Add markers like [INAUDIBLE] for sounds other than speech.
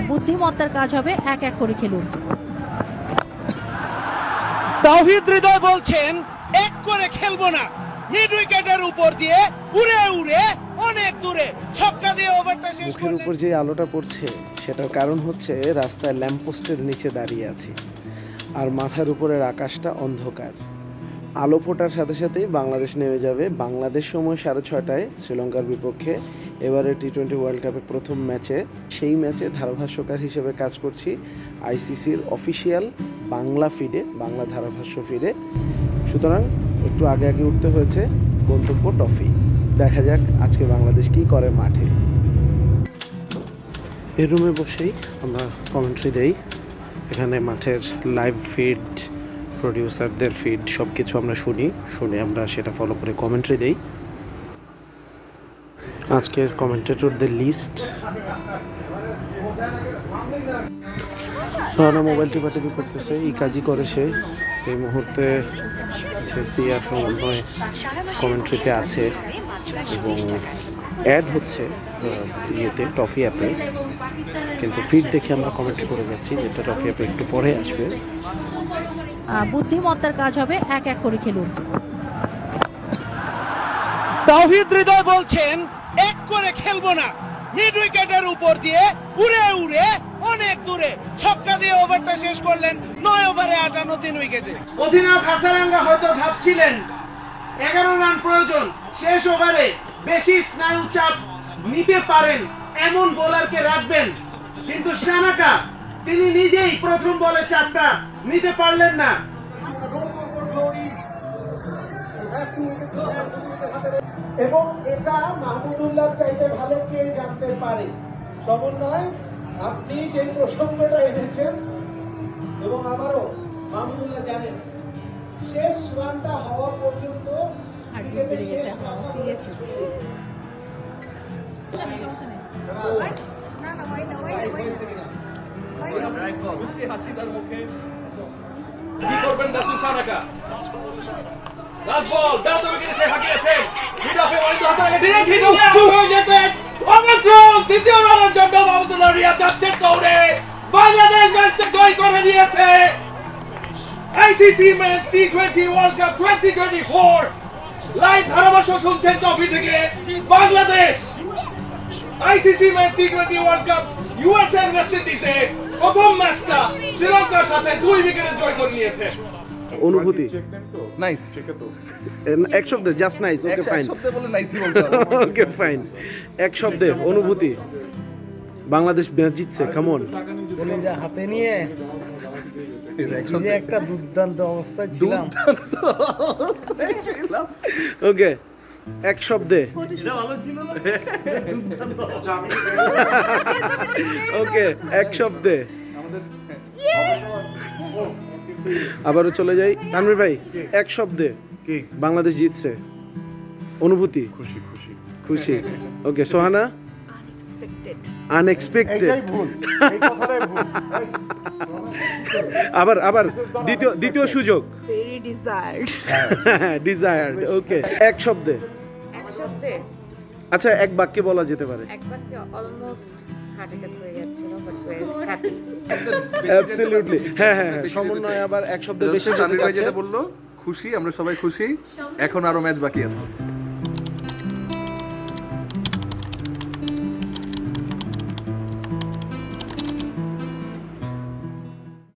বুদ্ধিমত্তার কাজ হবে এক এক করে খেলুন। তাওহিদ হৃদয় বলছেন এক করে খেলব না। মিড উইকেটের উপর দিয়ে উড়ে উড়ে অনেক দূরে ছক্কা দিয়ে ওভারটা শেষ মুখের উপর যে আলোটা পড়ছে সেটার কারণ হচ্ছে রাস্তায় ল্যাম্পপোস্টের নিচে দাঁড়িয়ে আছি। আর মাথার উপরের আকাশটা অন্ধকার। আলো ফোটার সাথে সাথেই বাংলাদেশ নেমে যাবে। বাংলাদেশ সময় সাড়ে ছয়টায় শ্রীলঙ্কার বিপক্ষে। এবারে টি টোয়েন্টি ওয়ার্ল্ড কাপের প্রথম ম্যাচে। সেই ম্যাচে ধারাভাষ্যকার হিসেবে কাজ করছি আইসিসির অফিসিয়াল বাংলা ফিডে, বাংলা ধারাভাষ্য ফিডে। সুতরাং একটু আগে আগে উঠতে হয়েছে গন্তব্য টফি দেখা যাক আজকে বাংলাদেশ কী করে মাঠে। এই রুমে বসেই আমরা কমেন্ট্রি দেই। এখানে মাঠের লাইভ ফিড প্রডিউসারদের ফিড সব কিছু আমরা শুনি, শুনে আমরা সেটা ফলো করে কমেন্ট্রি দেই। আজকের কমেন্টেটরদের লিস্ট সোহানা মোবাইল টিপাটিপি করতেছে, এই কাজই করে সে। এই মুহূর্তে জেসি আর সমন্বয় কমেন্ট্রিতে আছে, এবং অ্যাড হচ্ছে ইয়েতে টফি অ্যাপে কিন্তু ফিড দেখে আমরা কমেন্ট করে যাচ্ছি, যেটা টফি অ্যাপে একটু পরে আসবে। বুদ্ধিমত্তার কাজ হবে এক এক করে খেলুন। তাওহিদ হৃদয় বলছেন এক করে খেলব না। মিড উইকেটের উপর দিয়ে উড়ে উড়ে অনেক দূরে। ছক্কা দিয়ে ওভারটা শেষ করলেন নয় ওভারে আটান্ন তিন উইকেটে। অধিনায়ক হাসারাঙ্গা হয়তো ভাবছিলেন এগারো রান প্রয়োজন শেষ ওভারে বেশি স্নায়ু চাপ নিতে পারেন এমন বোলারকে রাখবেন। কিন্তু সানাকা তিনি নিজেই প্রথম বলে চারটা নিতে পারলেন না। এবং এটা মাহমুদুল্লাহ চাইতে ভালো কে জানতে পারে? সমন্বয় আপনি সেই প্রসঙ্গটা এনেছেন এবং আমারও মাহমুদুল্লাহ জানেন। শেষ রানটা হওয়া পর্যন্ত ক্রিকেটের শেষ কি করবেন নাসিম সারাকা? লাস্ট বল দাও তবে কিন্তু সে হাঁকিয়েছেন মিড অফে ওয়াইড হাতে আগে ডিরেক্ট হিট হয়ে যেতেন অমৃত দ্বিতীয় রানের জন্য মাহমুদুল্লাহ রিয়া যাচ্ছেন দৌড়ে। বাংলাদেশ ম্যাচটা জয় করে নিয়েছে। Twenty world cup twenty twenty four live ধারাভাষ্য শুনছেন ট্রফি থেকে। Bangladesh match T twenty world cup USA West ইন্ডিজে প্রথম ম্যাচটা শ্রীলঙ্কার সাথে দুই উইকেটে জয় করে নিয়েছে। অনুভূতি? নাইস এক শব্দে জাস্ট নাইস ওকে এক ফাইন শব্দে বলে নাইসই বলতে হবে ওকে ফাইন এক শব্দে অনুভূতি? বাংলাদেশ ম্যাচ জিতছে কেমন হাতে নিয়ে? এক যে একটা দুর্দান্ত অবস্থায় ছিলাম। ওকে এক শব্দে। ওকে এক শব্দে। আবারও চলে যাই। তানভীর ভাই এক শব্দে। বাংলাদেশ জিতছে। অনুভূতি? খুশি খুশি। খুশি। ওকে সোহানা? আনএক্সপেক্টেড ভুল। এই কথাটাই ভুল। [LAUGHS] আবার আবার দ্বিতীয় দ্বিতীয় সুযোগ। ভেরি ডিজায়ার্ড ডিজায়ার্ড ওকে এক শব্দে। এক শব্দে? আচ্ছা এক বাক্যে বলা যেতে পারে। এক বাক্যে অলমোস্ট হার্ট অ্যাটাক হয়ে হ্যাঁ হ্যাঁ সমন্বয় আবার এক শব্দে বেশি বলল খুশি আমরা সবাই খুশি এখন আরও ম্যাচ বাকি আছে।